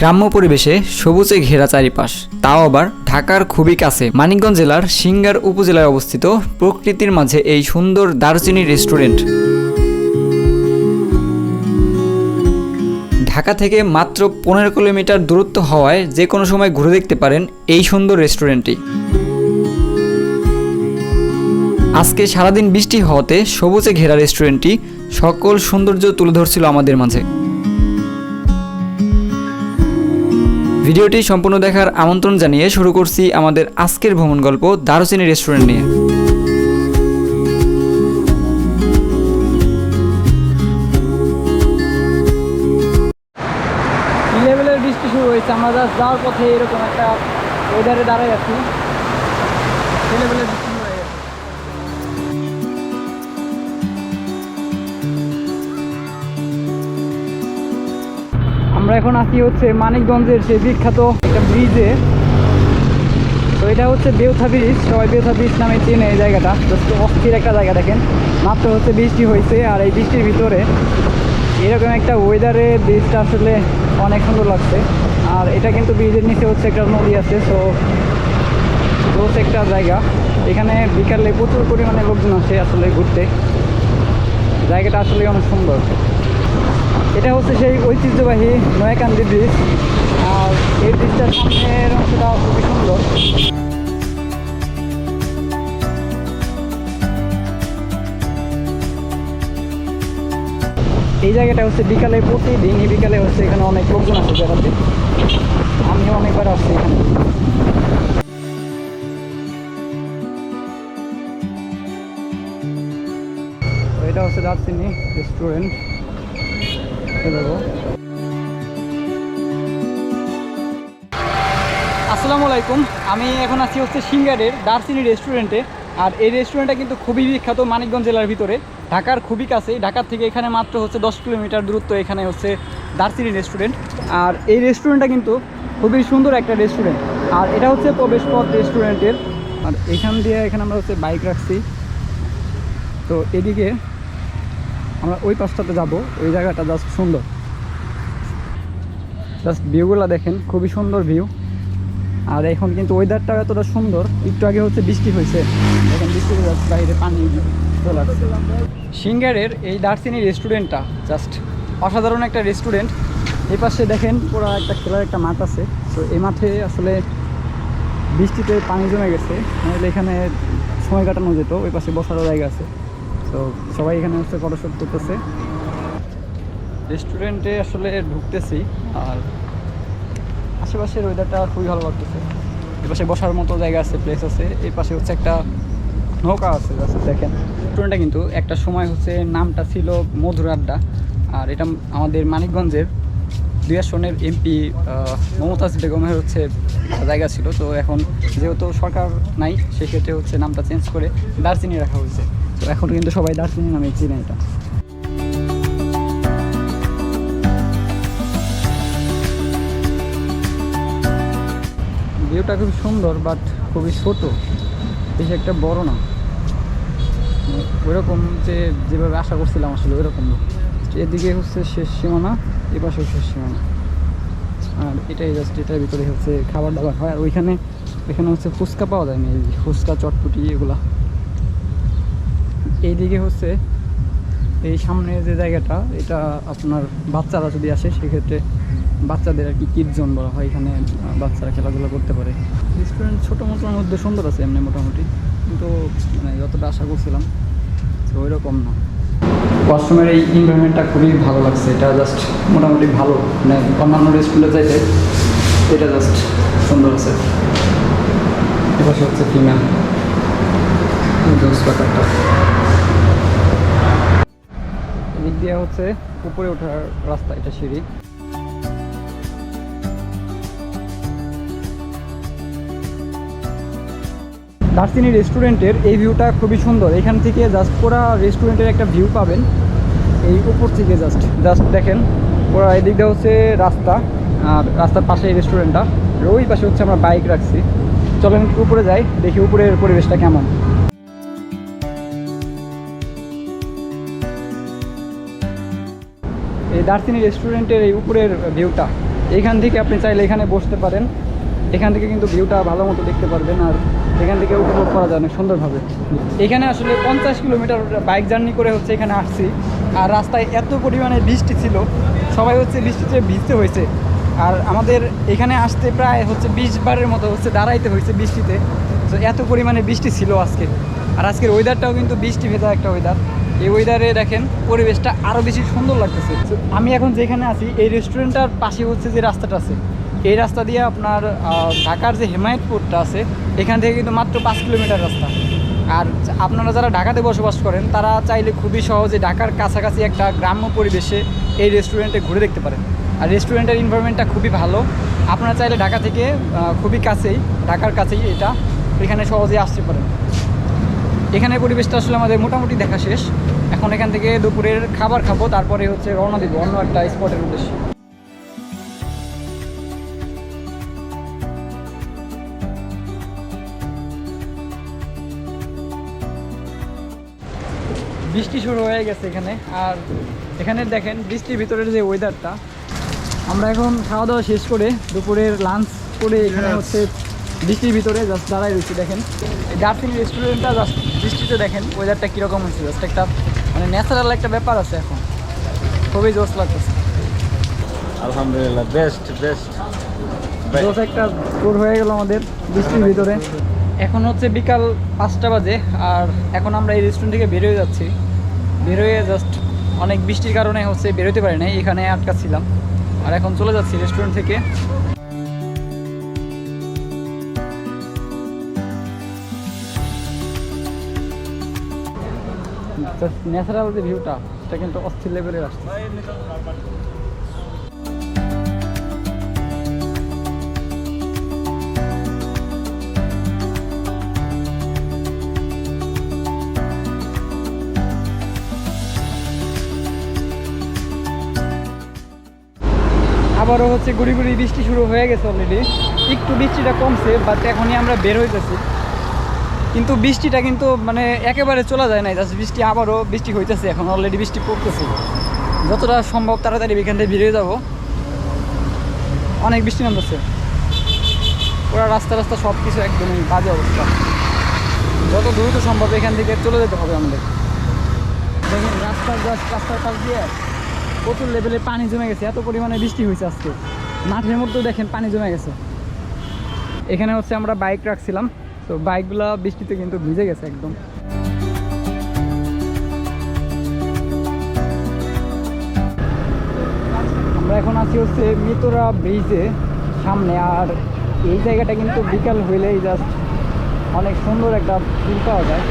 গ্রাম্য পরিবেশে সবুজে ঘেরা চারিপাশ। তাও আবার ঢাকার খুবই কাছে। মানিকগঞ্জ জেলার সিঙ্গার উপজেলায় অবস্থিত প্রকৃতির মাঝে এই সুন্দর দারচিনি রেস্টুরেন্ট। ঢাকা থেকে মাত্র পনেরো কিলোমিটার দূরত্ব হওয়ায় যে কোনো সময় ঘুরে দেখতে পারেন এই সুন্দর রেস্টুরেন্টটি। আজকে সারাদিন বৃষ্টি হওয়াতে সবুজে ঘেরা রেস্টুরেন্টটি সকল সৌন্দর্য তুলে ধরছিল আমাদের মাঝে। ভিডিওটি সম্পূর্ণ দেখার আমন্ত্রণ জানিয়ে শুরু করছি আমাদের আজকের ভ্রমণ গল্প দারুচিনি রেস্টুরেন্ট নিয়ে। বৃষ্টি শুরু হয়েছে, আমরা যাওয়ার পথে এরকম একটা ওয়েদারে দাঁড়াই আছি। আমরা এখন আছি হচ্ছে মানিকগঞ্জের সেই বিখ্যাত একটা ব্রিজে তো এটা হচ্ছে বেউথা ব্রিজ সবাই বেউথা ব্রিজ নামে চেনে এই জায়গাটা। জাস্ট অস্থির একটা জায়গা দেখেন। মাত্র হচ্ছে বৃষ্টি হয়েছে আর এই বৃষ্টির ভিতরে এরকম একটা ওয়েদারে ব্রিজটা আসলে অনেক সুন্দর লাগছে। আর এটা কিন্তু ব্রিজের নিচে হচ্ছে একটা নদী আছে সো রোজ একটা জায়গা। এখানে বিকালে প্রচুর পরিমাণে লোকজন আসে আসলে ঘুরতে। জায়গাটা আসলে অনেক সুন্দর। এটা হচ্ছে সেই ঐতিহ্যবাহী নয়াকান্দি ব্রিজ আর এই ব্রিজটার সামনের অংশটা খুবই সুন্দর। এই জায়গাটা হচ্ছে বিকালে প্রতিদিনই বিকালে হচ্ছে এখানে অনেক লোকজন আসে বেড়াতে। আমিও অনেকবার আসছি এখানে। এটা হচ্ছে দার্জিনি রেস্টুরেন্ট দেখো আসসালামু আলাইকুম। আমি এখন আছি হচ্ছে সিঙ্গারের দার্সিনি রেস্টুরেন্টে। আর এই রেস্টুরেন্টটা কিন্তু খুবই বিখ্যাত মানিকগঞ্জ জেলার ভিতরে। ঢাকার খুবই কাছে। ঢাকার থেকে এখানে মাত্র হচ্ছে দশ কিলোমিটার দূরত্ব এখানে হচ্ছে দার্সিনি রেস্টুরেন্ট। আর এই রেস্টুরেন্টটা কিন্তু খুবই সুন্দর একটা রেস্টুরেন্ট। আর এটা হচ্ছে প্রবেশপথ রেস্টুরেন্টের। আর এখান দিয়ে এখানে আমরা হচ্ছে বাইক রাখছি। তো এদিকে আমরা ওই পাশটাতে যাব ওই জায়গাটা জাস্ট সুন্দর। জাস্ট ভিউগুলো দেখেন, খুবই সুন্দর ভিউ আর এখন কিন্তু ওয়েদারটা এতটা সুন্দর, একটু আগে হচ্ছে বৃষ্টি হয়েছে। এখন বৃষ্টি বাইরে পানি সিঙ্গারের এই দার্সিনি রেস্টুরেন্টটা জাস্ট অসাধারণ একটা রেস্টুরেন্ট এই পাশে দেখেন, পুরো একটা খেলার একটা মাঠ আছে। তো এই মাঠে আসলে বৃষ্টিতে পানি জমে গেছে। এখানে সময় কাটানো যেত, ওই পাশে বসারও জায়গা আছে। তো সবাই এখানে হচ্ছে ফটোশ্যুট করতেছে। রেস্টুরেন্টে আসলে ঢুকতেছি আর আশেপাশের ওয়েদারটা খুবই ভালো লাগতেছে। এপাশে বসার মতো জায়গা আছে প্লেস আছে। এই পাশে হচ্ছে একটা নৌকা আছে জাস্ট দেখেন। রেস্টুরেন্টটা কিন্তু একটা সময় হচ্ছে নামটা ছিল মধুর আড্ডা। আর এটা আমাদের মানিকগঞ্জের দুই আসনের এমপি মমতাজ বেগমের হচ্ছে জায়গা ছিল। তো এখন যেহেতু সরকার নাই, সেক্ষেত্রে হচ্ছে নামটা চেঞ্জ করে দার্জিনি রাখা হয়েছে। তো এখন কিন্তু সবাই দার্জিনি নামে চিনে এটা। ভিউটা খুব সুন্দর বাট খুবই ছোট। বেশি একটা বড় না। ওইরকম যে যেভাবে আশা করছিলাম আসলে ওইরকম না। এদিকে হচ্ছে শেষ সীমানা এ পাশেও শেষ সীমানা। আর এটাই জাস্ট এটার ভিতরে হচ্ছে খাবার দাবার হয়। আর ওইখানে এখানে হচ্ছে ফুচকা পাওয়া যায় না এই ফুচকা, চটপুটি, এগুলা। এইদিকে হচ্ছে এই সামনে যে জায়গাটা, এটা আপনার বাচ্চারা যদি আসে, সেক্ষেত্রে বাচ্চাদের আর কি কিড জোন বলা হয়। এখানে বাচ্চারা খেলাধুলা করতে পারে। রেস্টুরেন্ট ছোটো মোটোর মধ্যে সুন্দর আছে এমনি মোটামুটি। কিন্তু মানে যতটা আশা করছিলাম, তো ওই রকম না ওয়াশরুমের এই এনভায়রনমেন্টটা খুবই ভালো লাগছে। এটা জাস্ট মোটামুটি ভালো। মানে অন্যান্য রেস্টুরেন্টে যাইতে এটা জাস্ট সুন্দর আছে। এপাশে হচ্ছে ফিমেল জোস ব্যাপারটা দিয়ে হচ্ছে উপরে ওঠার রাস্তা, এটা সিঁড়ি। দার্সিনি রেস্টুরেন্টের এই ভিউটা খুবই সুন্দর। এখান থেকে জাস্ট পুরা রেস্টুরেন্টের একটা ভিউ পাবেন। এই উপর থেকে জাস্ট জাস্ট দেখেন পুরা এদিক দিয়ে হচ্ছে রাস্তা, আর রাস্তার পাশে এই রেস্টুরেন্টটা। ওই পাশে হচ্ছে আমরা বাইক রাখছি। চলেন উপরে যাই, দেখি উপরের পরিবেশটা কেমন। দার্সিনি রেস্টুরেন্টের এই উপরের ভিউটা এখান থেকে আপনি চাইলে এখানে বসতে পারেন। এখান থেকে কিন্তু ভিউটা ভালো মতো দেখতে পারবেন আর এখান থেকে উপভোগ করা যায় অনেক সুন্দরভাবে। এখানে আসলে পঞ্চাশ কিলোমিটার বাইক জার্নি করে হচ্ছে এখানে আসছি। আর রাস্তায় এত পরিমাণে বৃষ্টি ছিল, সবাই হচ্ছে বৃষ্টিতে ভিজতে হয়েছে। আর আমাদের এখানে আসতে প্রায় হচ্ছে বিশ বারের মতো হচ্ছে দাঁড়াইতে হয়েছে বৃষ্টিতে। তো এত পরিমাণে বৃষ্টি ছিল আজকে। আর আজকের ওয়েদারটাও কিন্তু বৃষ্টি ভেজা একটা ওয়েদার এই ওয়েদারে দেখেন, পরিবেশটা আরও বেশি সুন্দর লাগতেছে। আমি এখন যেখানে আছি, এই রেস্টুরেন্টটার পাশে হচ্ছে যে রাস্তাটা আছে। এই রাস্তা দিয়ে আপনার ঢাকার যে হেমায়তপুরটা আছে, এখান থেকে কিন্তু মাত্র পাঁচ কিলোমিটার রাস্তা। আর আপনারা যারা ঢাকাতে বসবাস করেন, তারা চাইলে খুবই সহজে ঢাকার কাছাকাছি একটা গ্রাম্য পরিবেশে এই রেস্টুরেন্টে ঘুরে দেখতে পারেন। আর রেস্টুরেন্টের ইনভারনমেন্টটা খুবই ভালো। আপনারা চাইলে ঢাকা থেকে খুবই কাছেই, ঢাকার কাছেই এটা এখানে সহজে আসতে পারেন। এখানে পরিবেশটা আসলে আমাদের মোটামুটি দেখা শেষ। এখন এখান থেকে দুপুরের খাবার খাব তারপরে হচ্ছে রওনা দিব অন্য একটা স্পটের উদ্দেশ্যে। বৃষ্টি শুরু হয়ে গেছে এখানে। আর এখানে দেখেন বৃষ্টির ভিতরের যে ওয়েদারটা আমরা এখন খাওয়া দাওয়া শেষ করে দুপুরের লাঞ্চ করে এখানে হচ্ছে বৃষ্টির ভিতরে জাস্ট দাঁড়াই রয়েছি দেখেন। ডার্সিং রেস্টুরেন্টটা জাস্ট বৃষ্টিতে দেখেন ওয়েদারটা কীরকম হচ্ছে জাস্ট একটা মানে ন্যাচারাল একটা ব্যাপার আছে এখন। খুবই জোশ লাগতেছে। আলহামদুলিল্লাহ বেস্ট বেস্ট জোশ একটা ট্যুর হয়ে গেল আমাদের বৃষ্টির ভিতরে। এখন হচ্ছে বিকাল পাঁচটা বাজে আর এখন আমরা এই রেস্টুরেন্ট থেকে বেরোয় যাচ্ছি। বেরোয় জাস্ট অনেক বৃষ্টির কারণে হচ্ছে বেরোতে পারি নাই এখানে আটকা ছিলাম আর এখন চলে যাচ্ছি রেস্টুরেন্ট থেকে। ন্যাচারাল যে ভিউটা সেটা কিন্তু অস্থির লেভেলের আসছে। আবারও হচ্ছে গুড়ি গুড়ি বৃষ্টি শুরু হয়ে গেছে অলরেডি একটু বৃষ্টিটা কমছে বাট এখনই আমরা বের হয়ে হইতেছি। কিন্তু বৃষ্টিটা কিন্তু মানে একেবারে চলে যায় না জাস্ট বৃষ্টি আবারও বৃষ্টি হইতেছে এখন অলরেডি বৃষ্টি পড়তেছে। যতটা সম্ভব তাড়াতাড়ি এখান থেকে বেরিয়ে যাব। অনেক বৃষ্টি নামতেছে। ওরা রাস্তা রাস্তা সব কিছু একদমই বাজে অবস্থা। যত দ্রুত সম্ভব এখান থেকে চলে যেতে হবে আমাদের। দেখুন, রাস্তার রাস্তার পাশ দিয়ে প্রচুর লেভেলে পানি জমে গেছে, এত পরিমাণে বৃষ্টি হয়েছে আজকে। মাঠের মধ্যেও দেখেন পানি জমে গেছে। এখানে হচ্ছে আমরা বাইক রাখছিলাম। তো বাইকগুলো বৃষ্টিতে কিন্তু ভিজে গেছে একদম। আমরা এখন আছি হচ্ছে মিতরা ব্রিজে সামনে, আর এই জায়গাটা কিন্তু বিকাল হইলেই জাস্ট অনেক সুন্দর একটা ফিল পাওয়া যায়।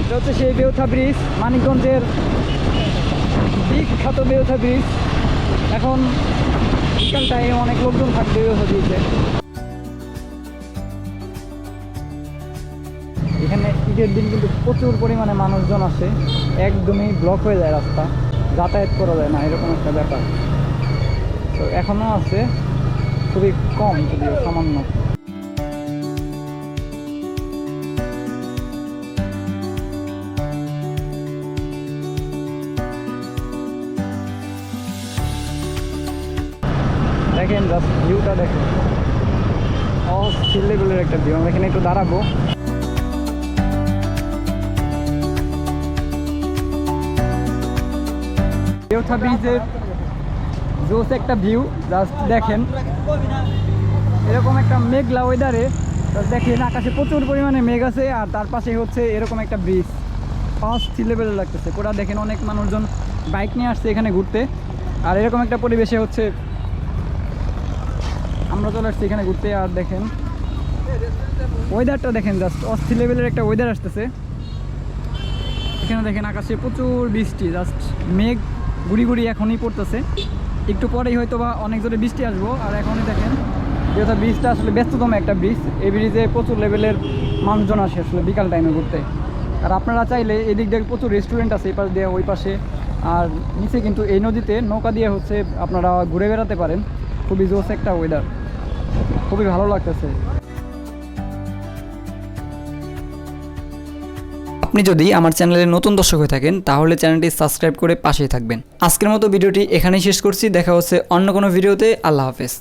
এটা হচ্ছে সেই বেউথা ব্রিজ, মানিকগঞ্জের বিখ্যাত বেউথা ব্রিজ। এখন বিকাল টাইমে অনেক লোকজন থাকবে বেউথা ব্রিজে। এখানে ঈদের দিন কিন্তু প্রচুর পরিমাণে মানুষজন আসে, একদমই ব্লক হয়ে যায় রাস্তা, যাতায়াত করা যায় না, এরকম একটা ব্যাপার। তো এখনও আছে, খুবই কম যদিও, সামান্য। দেখেন জাস্ট ভিউটা দেখেন। অস্থির লেভেলের একটা ভিউ আমরা এখানে একটু দাঁড়াবো। দেওথা ব্রিজের জোস একটা ভিউ জাস্ট দেখেন। এরকম একটা মেঘলা ওয়েদারে দেখেন, আকাশে প্রচুর পরিমাণে মেঘ আছে, আর তার পাশে হচ্ছে এরকম একটা ব্রিজ অস্থির লেভেলে লাগতেছে। ওটা দেখেন অনেক মানুষজন বাইক নিয়ে আসছে এখানে ঘুরতে। আর এরকম একটা পরিবেশে হচ্ছে, আমরা চলে আসছি এখানে ঘুরতে, আর দেখেন ওয়েদারটা দেখেন জাস্ট অস্থির লেভেলের একটা ওয়েদার আসতেছে। এখানে দেখেন আকাশে প্রচুর বৃষ্টি জাস্ট মেঘ। গুড়ি গুড়ি এখনই পড়তেছে। একটু পরেই হয়তো বা অনেক জোরে বৃষ্টি আসব। আর এখনই দেখেন, যেহেতু ব্রিজটা আসলে ব্যস্ততম একটা ব্রিজ এই ব্রিজে প্রচুর লেভেলের মানুষজন আসে আসলে বিকাল টাইমে ঘুরতে। আর আপনারা চাইলে এদিক দিয়ে প্রচুর রেস্টুরেন্ট আছে, এই পাশ দিয়ে, ওই পাশে। আর নিচে কিন্তু এই নদীতে নৌকা দিয়ে হচ্ছে আপনারা ঘুরে বেড়াতে পারেন। খুবই জোস একটা ওয়েদার খুবই ভালো লাগতেছে। আপনি যদি আমার চ্যানেলে নতুন দর্শক হয়ে থাকেন, তাহলে চ্যানেলটি সাবস্ক্রাইব করে পাশেই থাকবেন। আজকের মতো ভিডিওটি এখানেই শেষ করছি। দেখা হচ্ছে অন্য কোনো ভিডিওতে। আল্লাহ হাফেজ।